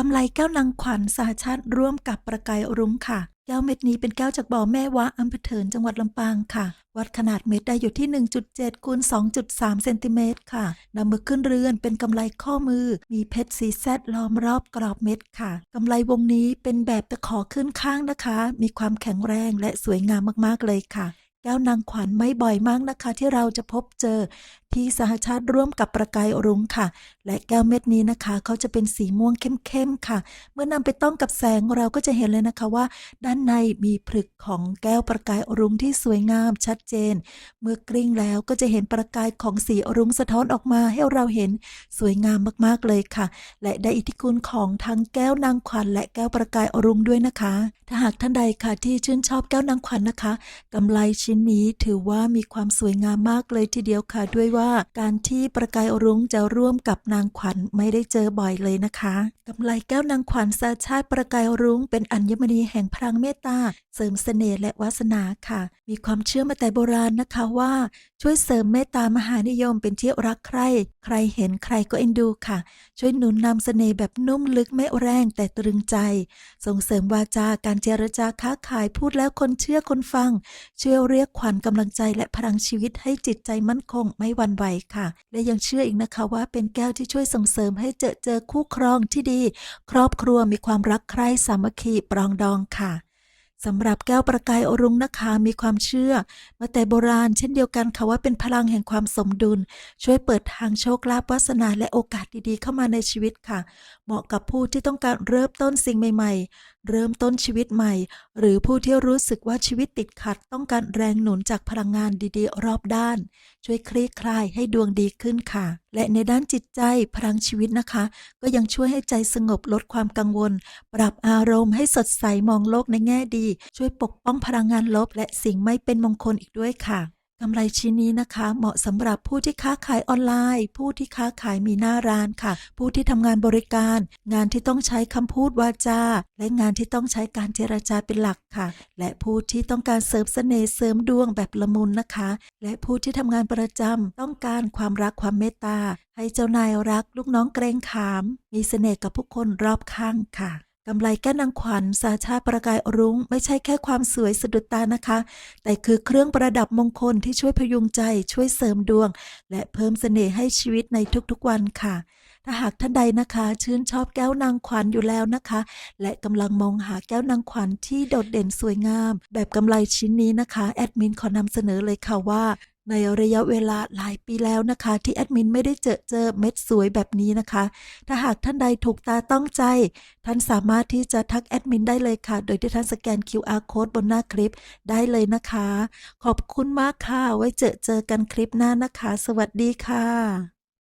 กำไรแก้วนางขวัญสหชาติร่วมกับประกายรุ้งค่ะ แก้วเม็ดนี้เป็นแก้วจากบ่อแม่วะอำเภอเถินจังหวัดลำปางค่ะ วัดขนาดเม็ดได้อยู่ที่ 1.7คูณ2.3เซนติเมตรค่ะนำมาขึ้นเรือนเป็นกำไรข้อมือ มีเพชรสีแซดล้อมรอบกรอบเม็ดค่ะกำไรวงนี้เป็นแบบตะขอขึ้นข้างนะคะ มีความแข็งแรงและสวยงามมากๆเลยค่ะ ก้วนางขวัญไม่บ่อยมากนะคะ ที่เราจะพบเจอที่สหชาติร่วมกับประกายรุ้งค่ะ และแก้วเม็ดนี้นะคะเขาจะเป็นสีม่วงเข้มๆค่ะ เมื่อนำไปต้องกับแสงเราก็จะเห็นเลยนะคะว่า ด้านในมีผลึกของแก้วประกายรุ้งที่สวยงามชัดเจน เมื่อกลิ้งแล้วก็จะเห็นประกายของสีรุ้งสะท้อนออกมาให้เราเห็นสวยงามมากๆเลยค่ะ และได้อิทธิคุณของทั้งแก้วนางขวัญและแก้วประกายรุ้งด้วยนะคะ ถ้าหากท่านใดค่ะที่ชื่นชอบแก้วนางขวัญนะคะกำไรชิ้นนี้ถือว่ามีความสวยงามมากเลยทีเดียวค่ะ ด้วยว่าการที่ประกายรุ้งจะร่วมกับนางขวัญไม่ได้เจอบ่อยเลยนะคะกำไรแก้วนางขวัญสาชาติประกายรุ้งเป็นอัญมณีแห่งพลังเมตตาเสริมเสน่ห์และวาสนาค่ะ มีความเชื่อมาแต่โบราณนะคะว่า ช่วยเสริมเมตตามหานิยมเป็นที่รักใคร ใครเห็นใครก็เอ็นดูค่ะ ช่วยหนุนนำเสน่ห์แบบนุ่มลึกไม่แรงแต่ตรึงใจ ส่งเสริมวาจาการเจรจาค้าขายพูดแล้วคนเชื่อคนฟังช่วยเรียกขวัญกำลังใจและพลังชีวิตให้จิตใจมั่นคงไม่วันไหวค่ะ และยังเชื่ออีกนะคะว่าเป็นแก้วที่ช่วยส่งเสริมให้เจอเจอคู่ครองที่ดี ครอบครัวมีความรักใคร่สามัคคีปรองดองค่ะ สำหรับแก้วประกายอรุณนะคะมีความเชื่อ มาแต่โบราณเช่นเดียวกันค่ะว่าเป็นพลังแห่งความสมดุล ช่วยเปิดทางโชคลาภวาสนาและโอกาสดีๆ เข้ามาในชีวิตค่ะ เหมาะกับผู้ที่ต้องการเริ่มต้นสิ่งใหม่ ๆ เริ่มต้นชีวิตใหม่ หรือผู้ที่รู้สึกว่าชีวิตติดขัด ต้องการแรงหนุนจากพลังงานดีๆ รอบด้าน ช่วยคลี่คลายให้ดวงดีขึ้นค่ะ และในด้านจิตใจพลังชีวิตนะคะ ก็ยังช่วยให้ใจสงบลดความกังวล ปรับอารมณ์ให้สดใสมองโลกในแง่ดีช่วยปกป้องพลังงานลบ และสิ่งไม่เป็นมงคลอีกด้วยค่ะกำไรชิ้นนี้นะคะ เหมาะสำหรับผู้ที่ค้าขายออนไลน์ ผู้ที่ค้าขายมีหน้าร้านค่ะ ผู้ที่ทำงานบริการ งานที่ต้องใช้คำพูดวาจา และงานที่ต้องใช้การเจรจาเป็นหลักค่ะ และผู้ที่ต้องการเสริมเสน่ห์เสริมดวงแบบละมุนนะคะ และผู้ที่ทำงานประจำต้องการความรักความเมตตาให้เจ้านายรักลูกน้องเกรงขาม มีเสน่ห์กับผู้คนรอบข้างค่ะ กำไรแก้วนางขวัญสาชาประกายรุ้ง ไม่ใช่แค่ความสวยสะดุดตานะคะ แต่คือเครื่องประดับมงคลที่ช่วยพยุงใจช่วยเสริมดวง และเพิ่มเสน่ห์ให้ชีวิตในทุกๆวันค่ะถ้าหากท่านใดนะคะ ชื่นชอบแก้วนางขวัญอยู่แล้วนะคะ และกำลังมองหาแก้วนางขวัญที่โดดเด่นสวยงาม แบบกำไรชิ้นนี้นะคะ แอดมินขอนำเสนอเลยค่ะว่า ในระยะเวลาหลายปีแล้วนะคะ ที่แอดมินไม่ได้เจอเจอเม็ดสวยแบบนี้นะคะ ถ้าหากท่านใดถูกตาต้องใจ ท่านสามารถที่จะทักแอดมินได้เลยค่ะ โดยที่ท่านสแกน QR code บนหน้าคลิปได้เลยนะคะ ขอบคุณมากค่ะ ไว้เจอเจอกันคลิปหน้านะคะ สวัสดีค่ะ